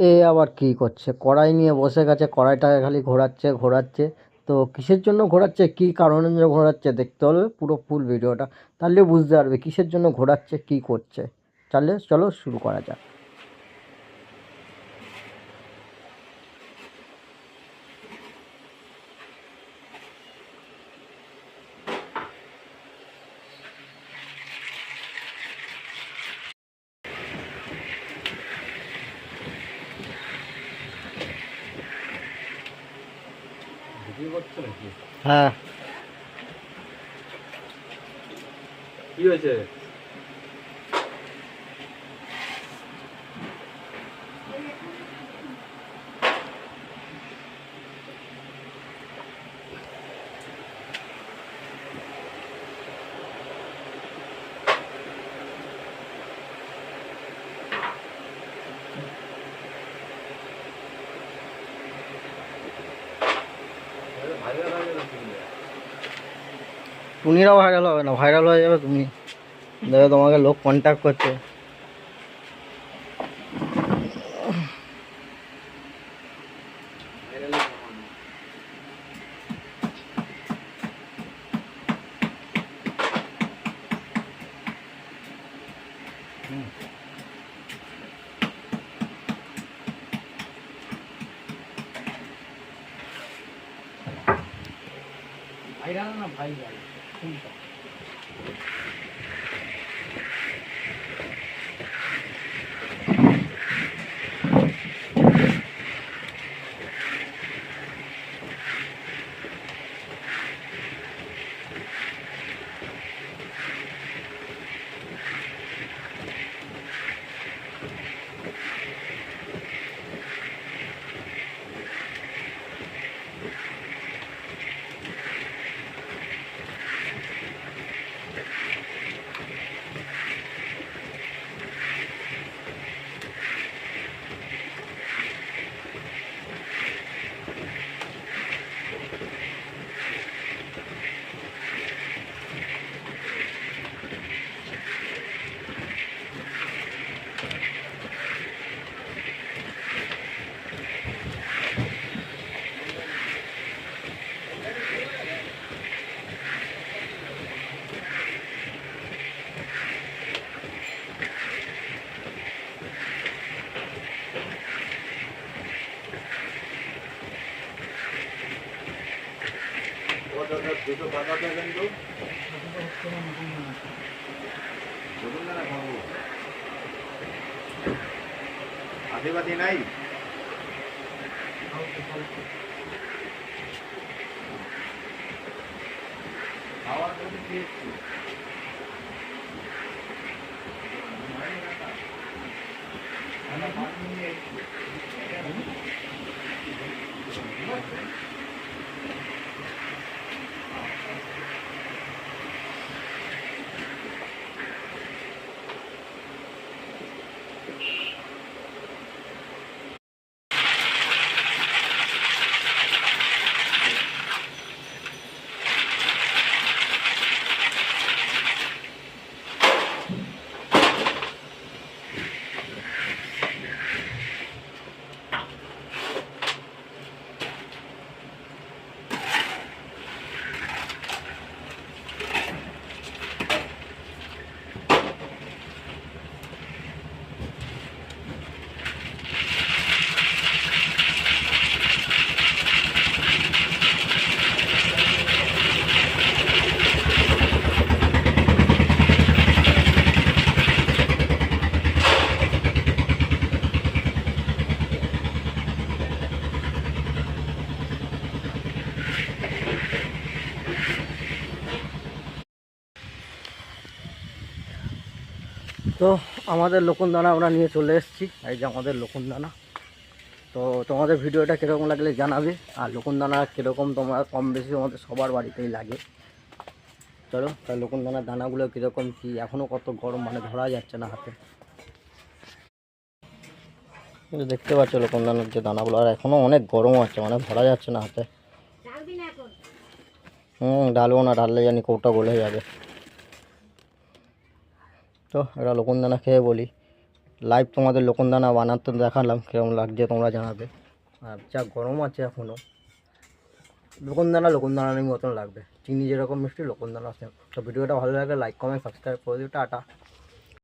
এ আবার কি করছে? কড়াই নিয়ে বসে গেছে কড়াইটাকে খালি ঘোরাচ্ছে ঘোরাচ্ছে। তো কিসের জন্য ঘোরাচ্ছে? কি জন্য ঘোরাচ্ছে? দেখতে হবে পুরো ফুল ভিডিওটা তাহলে বুঝতে পারবে কিসের জন্য ঘোরাচ্ছে, কি করছে। তাহলে চলো শুরু করা যাক। হ্যাঁ। কি হয়েছে ভাইরাল হয়ে গেল তুমি টুনিরাও ভাইরাল হবে না ভাইরাল হয়ে যাবে তুমি। দেখো তোমাকে লোক কন্ট্যাক্ট করছে। ভাইরাল ভাইরাল না ভাইরাল দুটো টাকা দেবেন তো বলুন না খাব আদিবাদী নাই খাওয়ার জন্য খেয়েছি তো আমাদের লকুনদানা আমরা নিয়ে চলে এসেছি। এই যে আমাদের লকুনদানা। তো তোমাদের ভিডিওটা কীরকম লাগলে জানাবে আর লকুনদানা কীরকম তোমরা কম বেশি আমাদের সবার বাড়িতেই লাগে। চলো তাই লকুনদানার দানাগুলো কীরকম কী এখনও কত গরম মানে ধরা যাচ্ছে না হাতে। দেখতে পাচ্ছ লকুনদানার যে দানাগুলো আর এখনও অনেক গরম আছে মানে ধরা যাচ্ছে না হাতে। হুম ডালবো না ডাললে জানি কৌটা গলে যাবে। তো এটা লকুনদানা খেয়ে বলি। লাইভ তোমাদের লোকনদানা বানাতে দেখালাম, কেমন লাগছে তোমরা জানাবে। আর যা গরম আছে এখনও লোকনদানা লোকনদানার মতন লাগবে। চিনি যেরকম মিষ্টি, লোকনদানা সেম। তো ভিডিওটা ভালো লাগলে লাইক কমেন্ট সাবস্ক্রাইব করে দিও, টাটা।